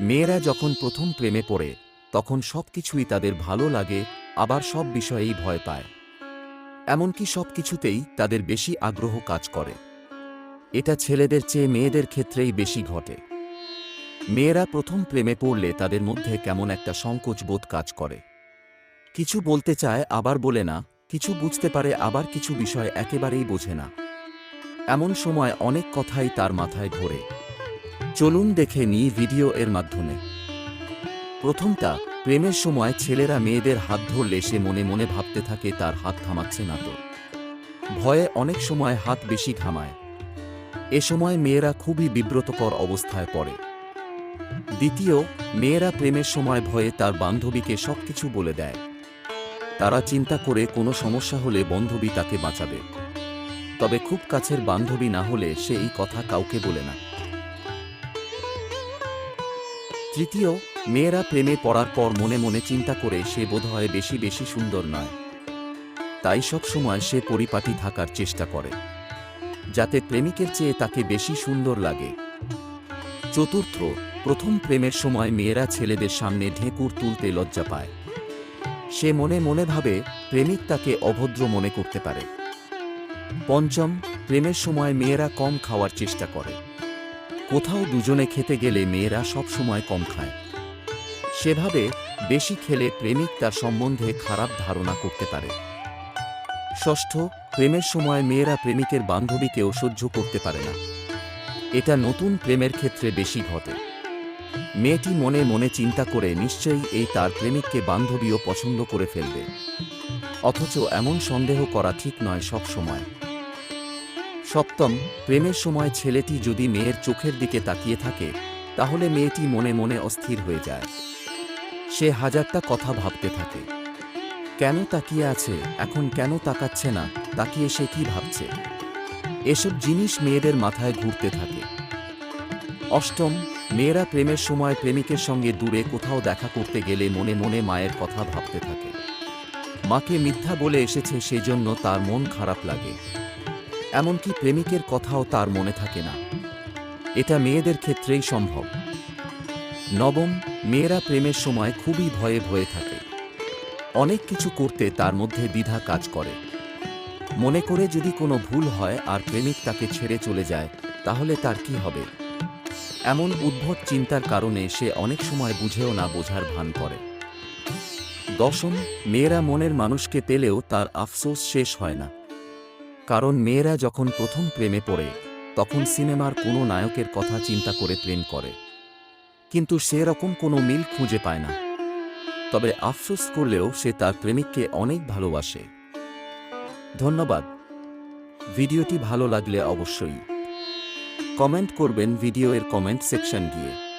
মেয়েরা যখন প্রথম প্রেমে পড়ে, তখন সব কিছুই তাদের ভালো লাগে, আবার সব বিষয়েই ভয় পায়। এমনকি সব কিছুতেই তাদের বেশি আগ্রহ কাজ করে। এটা ছেলেদের চেয়ে মেয়েদের ক্ষেত্রেই বেশি ঘটে। মেয়েরা প্রথম প্রেমে পড়লে তাদের মধ্যে কেমন একটা সংকোচ বোধ কাজ করে। কিছু বলতে চায়, আবার বলে না, কিছু বুঝতে পারে, আবার কিছু বিষয় একেবারেই বোঝে না। এমন সময় অনেক কথাই তার মাথায় ঘোরে। চলুন দেখে নিই ভিডিও এর মাধ্যমে। প্রথমটা, প্রেমের সময় ছেলেরা মেয়েদের হাত ধরলে সে মনে মনে ভাবতে থাকে, তার হাত থামাচ্ছে না তো। ভয়ে অনেক সময় হাত বেশি ঘামায়। এ সময় মেয়েরা খুবই বিব্রতকর অবস্থায় পড়ে। দ্বিতীয়, মেয়েরা প্রেমের সময় ভয়ে তার বান্ধবীকে সবকিছু বলে দেয়। তারা চিন্তা করে কোনো সমস্যা হলে বান্ধবী তাকে বাঁচাবে। তবে খুব কাছের বান্ধবী না হলে সে এই কথা কাউকে বলে না। তৃতীয়, মেয়েরা প্রেমে পড়ার পর মনে মনে চিন্তা করে সে বোধহয় বেশি বেশি সুন্দর নয়। তাই সব সময় সে পরিপাটি থাকার চেষ্টা করে, যাতে প্রেমিকের চেয়ে তাকে বেশি সুন্দর লাগে। চতুর্থ, প্রথম প্রেমের সময় মেয়েরা ছেলেদের সামনে ঢেঁকুর তুলতে লজ্জা পায়। সে মনে মনে ভাবে, প্রেমিক তাকে অভদ্র মনে করতে পারে। পঞ্চম, প্রেমের সময় মেয়েরা কম খাওয়ার চেষ্টা করে। কোথাও দুজনে খেতে গেলে মেয়েরা সব সময় কম খায়। সেভাবে বেশি খেলে প্রেমিক তার সম্বন্ধে খারাপ ধারণা করতে পারে। ষষ্ঠ, প্রেমের সময় মেয়েরা প্রেমিকের বান্ধবীকেও সহ্য করতে পারে না। এটা নতুন প্রেমের ক্ষেত্রে বেশি ঘটে। মেয়েটি মনে মনে চিন্তা করে নিশ্চয়ই এই তার প্রেমিককে বান্ধবীও পছন্দ করে ফেলবে। অথচ এমন সন্দেহ করা ঠিক নয় সব সময়। সপ্তম, প্রেমের সময় ছেলেটি যদি মেয়ের চোখের দিকে তাকিয়ে থাকে, তাহলে মেয়েটি মনে মনে অস্থির হয়ে যায়। সে হাজারটা কথা ভাবতে থাকে। কেন তাকিয়ে আছে, এখন কেন তাকাচ্ছে না, তাকিয়ে সে কি ভাবছে? এসব জিনিস মেয়েদের মাথায় ঘুরতে থাকে। অষ্টম, মেয়েরা প্রেমের সময় প্রেমিকের সঙ্গে দূরে কোথাও দেখা করতে গেলে মনে মনে মায়ের কথা ভাবতে থাকে। মাকে মিথ্যা বলে এসেছে সেজন্য তার মন খারাপ লাগে। এমনকি প্রেমিকের কথাও তার মনে থাকে না। এটা মেয়েদের ক্ষেত্রেই সম্ভব। নবম, মেয়েরা প্রেমের সময় খুবই ভয়ে ভয়ে থাকে। অনেক কিছু করতে তার মধ্যে দ্বিধা কাজ করে। মনে করে যদি কোনো ভুল হয় আর প্রেমিক তাকে ছেড়ে চলে যায়, তাহলে তার কি হবে? এমন উদ্ভট চিন্তার কারণে সে অনেক সময় বুঝেও না বোঝার ভান করে। দশম, মেয়েরা মনের মানুষকে পেলেও তার আফসোস শেষ হয় না। কারণ মেয়েরা যখন প্রথম প্রেমে পড়ে, তখন সিনেমার কোনো নায়কের কথা চিন্তা করে প্রেম করে। কিন্তু সেরকম কোনো মিল খুঁজে পায় না। তবে আফসোস করলেও সে তার প্রেমিককে অনেক ভালোবাসে। ধন্যবাদ। ভিডিওটি ভালো লাগলে অবশ্যই কমেন্ট করবেন ভিডিও এর কমেন্ট সেকশন গিয়ে।